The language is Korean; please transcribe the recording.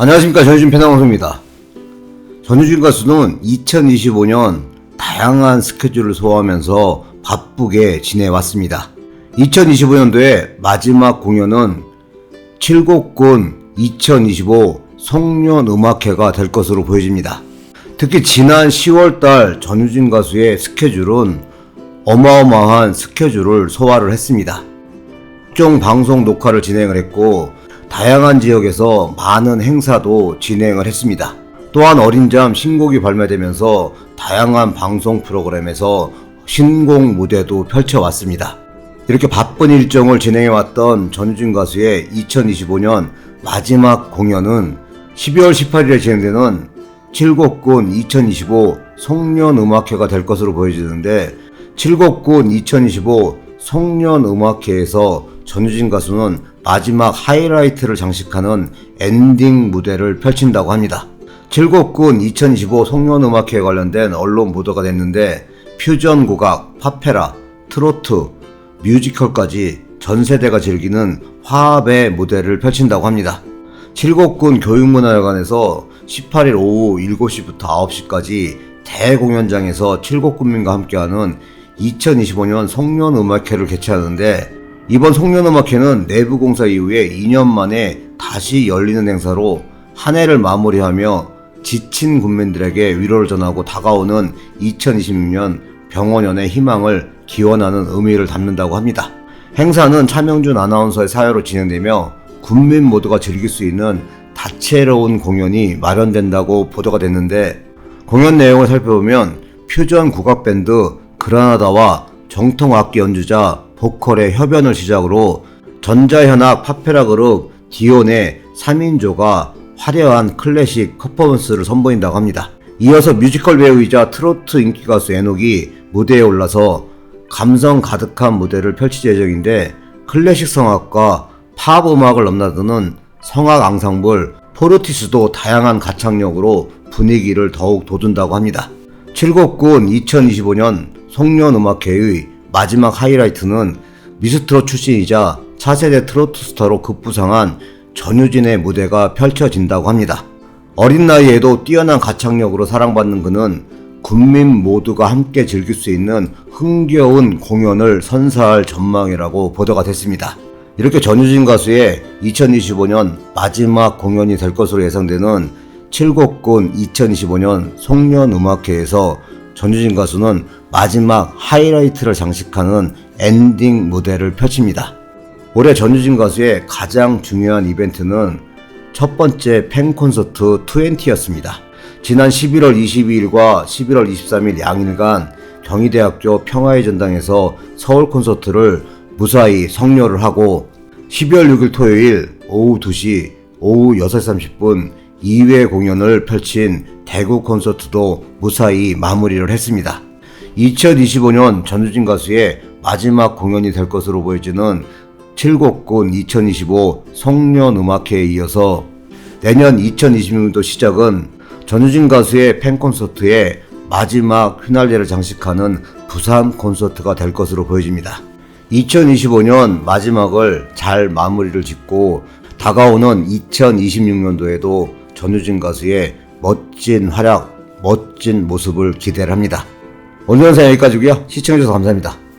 안녕하십니까 전유진 패널방송입니다. 전유진 가수는 2025년 다양한 스케줄을 소화하면서 바쁘게 지내왔습니다. 2025년도의 마지막 공연은 칠곡군 2025 송년 음악회가 될 것으로 보여집니다. 특히 지난 10월달 전유진 가수의 스케줄은 어마어마한 스케줄을 소화를 했습니다. 각종 방송 녹화를 진행을 했고 다양한 지역에서 많은 행사도 진행을 했습니다. 또한 어린잠 신곡이 발매되면서 다양한 방송 프로그램에서 신곡 무대도 펼쳐왔습니다. 이렇게 바쁜 일정을 진행해왔던 전유진 가수의 2025년 마지막 공연은 12월 18일에 진행되는 칠곡군 2025 송년음악회가 될 것으로 보여지는데 칠곡군 2025 송년음악회에서 전유진 가수는 마지막 하이라이트를 장식하는 엔딩 무대를 펼친다고 합니다. 칠곡군 2025 송년음악회에 관련된 언론 보도가 됐는데 퓨전 국악, 파페라, 트로트, 뮤지컬까지 전 세대가 즐기는 화합의 무대를 펼친다고 합니다. 칠곡군 교육문화회관에서 18일 오후 7시부터 9시까지 대공연장에서 칠곡군민과 함께하는 2025년 송년음악회를 개최하는데 이번 송년음악회는 내부 공사 이후에 2년 만에 다시 열리는 행사로 한 해를 마무리하며 지친 군민들에게 위로를 전하고 다가오는 2026년 병원연의 희망을 기원하는 의미를 담는다고 합니다. 행사는 차명준 아나운서의 사회로 진행되며 군민 모두가 즐길 수 있는 다채로운 공연이 마련된다고 보도가 됐는데 공연 내용을 살펴보면 퓨전 국악밴드 그라나다와 정통 악기 연주자 보컬의 협연을 시작으로 전자현악 파페라 그룹 디온의 3인조가 화려한 클래식 퍼포먼스를 선보인다고 합니다. 이어서 뮤지컬 배우이자 트로트 인기 가수 에녹이 무대에 올라서 감성 가득한 무대를 펼칠 예정인데 클래식 성악과 팝 음악을 넘나드는 성악 앙상블 포르티스도 다양한 가창력으로 분위기를 더욱 돋운다고 합니다. 칠곡군 2025년 송년음악회의 마지막 하이라이트는 미스트롯 출신이자 차세대 트로트 스타로 급부상한 전유진의 무대가 펼쳐진다고 합니다. 어린 나이에도 뛰어난 가창력으로 사랑받는 그는 국민 모두가 함께 즐길 수 있는 흥겨운 공연을 선사할 전망이라고 보도가 됐습니다. 이렇게 전유진 가수의 2025년 마지막 공연이 될 것으로 예상되는 칠곡군 2025년 송년음악회에서 전유진 가수는 마지막 하이라이트를 장식하는 엔딩 무대를 펼칩니다. 올해 전유진 가수의 가장 중요한 이벤트는 첫 번째 팬 콘서트 20였습니다. 지난 11월 22일과 11월 23일 양일간 경희대학교 평화의 전당에서 서울 콘서트를 무사히 성료를 하고 12월 6일 토요일 오후 2시, 오후 6시 30분 2회 공연을 펼친 대구 콘서트도 무사히 마무리를 했습니다. 2025년 전유진 가수의 마지막 공연이 될 것으로 보여지는 칠곡군 2025 송년음악회에 이어서 내년 2026년도 시작은 전유진 가수의 팬 콘서트의 마지막 휘날레를 장식하는 부산 콘서트가 될 것으로 보여집니다. 2025년 마지막을 잘 마무리를 짓고 다가오는 2026년도에도 전유진 가수의 멋진 활약, 멋진 모습을 기대를 합니다. 오늘 영상 여기까지고요. 시청해주셔서 감사합니다.